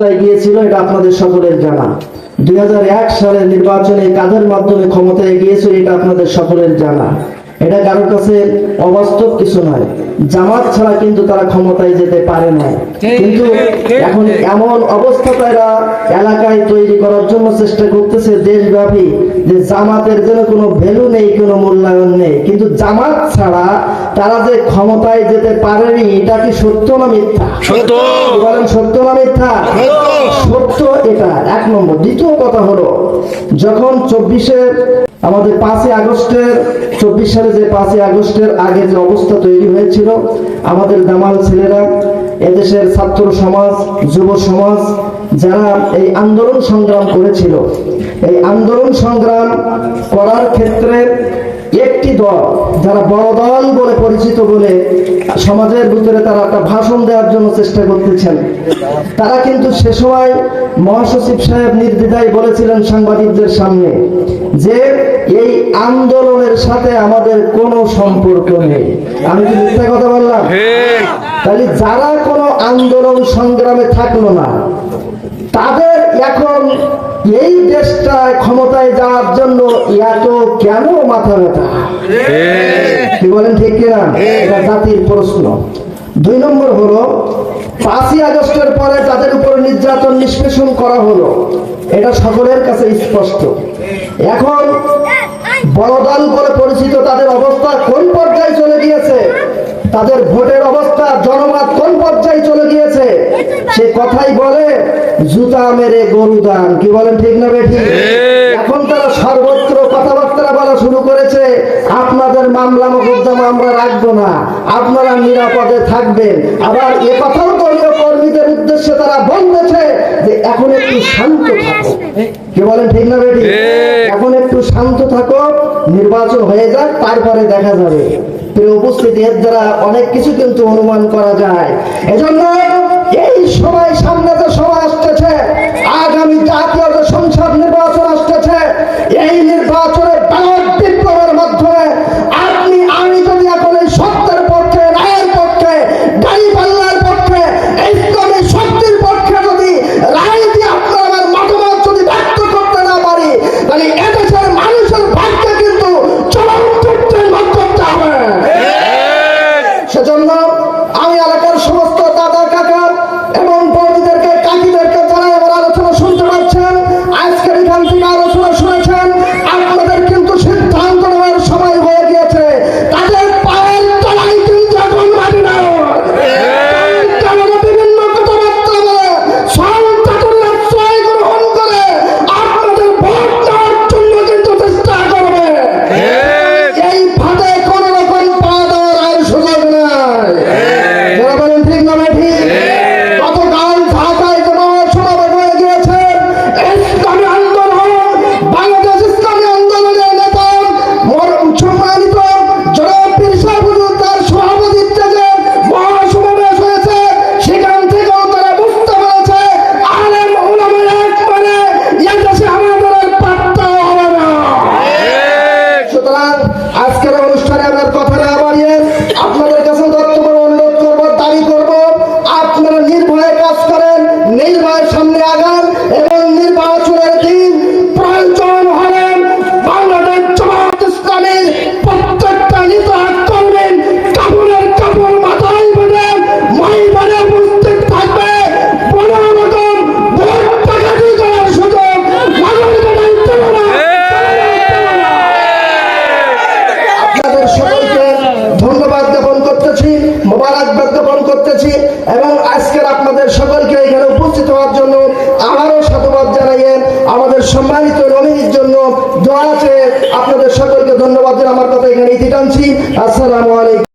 গিয়েছিল, এটা আপনাদের সকলের জানা। দুই হাজার এক সালের নির্বাচনে কাদের মাধ্যমে ক্ষমতায় গিয়েছিল, এটা আপনাদের সকলের জানা। এটা কারোর কাছে অবাস্তব কিছু নয়। জামাত ছাড়া কিন্তু তারা ক্ষমতায় যেতে পারে না কিন্তু এখন এমন অবস্থা তারা এলাকায় তৈরি করার জন্য চেষ্টা করতেছে দেশব্যাপী যে জামাতের যেন কোনো ভ্যালু নেই কোনো মূল্যায়ন নেই। কিন্তু জামাত ছাড়া তারা যে ক্ষমতায় যেতে পারেনি এটা কি সত্য না মিথ্যা? সত্য। বলেন সত্য না মিথ্যা? সত্য এটা এক নম্বর। দ্বিতীয় কথা হলো, যখন চব্বিশের, আমাদের পাঁচই আগস্টের, চব্বিশ সালে যে পাঁচই আগস্টের আগে যে অবস্থা তৈরি হয়েছিল, আমাদের দামাল ছেলেরা, এদেশের ছাত্র সমাজ, যুব সমাজ, যারা এই আন্দোলন সংগ্রাম করেছিল, এই আন্দোলন সংগ্রাম করার ক্ষেত্রে একটি দল যারা বড় দল বলে পরিচিত বলে সমাজের ভিতরে তারা একটা ভাষণ দেওয়ার জন্য চেষ্টা করতেছেন। তারা কিন্তু সে সময় মহাসচিব সাহেব নির্দ্বিধায় বলেছিলেন সাংবাদিকদের সামনে যে এই আন্দোলনের সাথে আমাদের কোনো সম্পর্ক নেই। আমি কি মিথ্যা কথা বললাম? তাহলে যারা কোনো আন্দোলন সংগ্রামে থাকল না তাদের এখন এই দেশটা ক্ষমতায় যাওয়ার জন্য এত কেন মাথা ব্যথা? কি বলেন ঠিক কিনা? এটা জাতির প্রশ্ন। দুই নম্বর হলো পাঁচই আগস্টের পরে যাদের উপর নির্যাতন নিষ্পেষণ করা হলো এটা সকলের কাছে স্পষ্ট। এখন বড় দল বলে পরিচিত তাদের অবস্থা কোন পর্যায়ে চলে গিয়েছে? তাদের ভোটের অবস্থা জনমত কোন পর্যায়ে চলে গিয়েছে? সে কথাই বলে জুতা মেরে গরু দান। কি বলেন ঠিক না বেঠি? এখন তারা সর্বত্র কথাবার্তা বলা শুরু করেছে আপনাদের মামলা মোকদ্দমা আমরা রাখব না আপনারা নিরাপদে থাকবেন। আবার এ কথাও দলীয় কর্মীদের উদ্দেশ্যে তারা বলতেছে যে এখন একটু শান্ত থাকো। কি বলেন ঠিক না বেটি এখন একটু শান্ত থাকো নির্বাচন হয়ে যাক তারপরে দেখা যাবে। উপস্থিতি এর দ্বারা অনেক কিছু কিন্তু অনুমান করা যায়। এজন্য মোবারকবাদ জ্ঞাপন করতেছি এবং আজকের আপনাদের সকলকে এখানে উপস্থিত হওয়ার জন্য আবারও সাধুবাদ জানাইয়েন আমাদের সম্মানিত রমিনীর জন্য দোয়া আছে আপনাদের সকলকে ধন্যবাদ আমার কথা এখানে ইতি টানছি। আসসালামু আলাইকুম।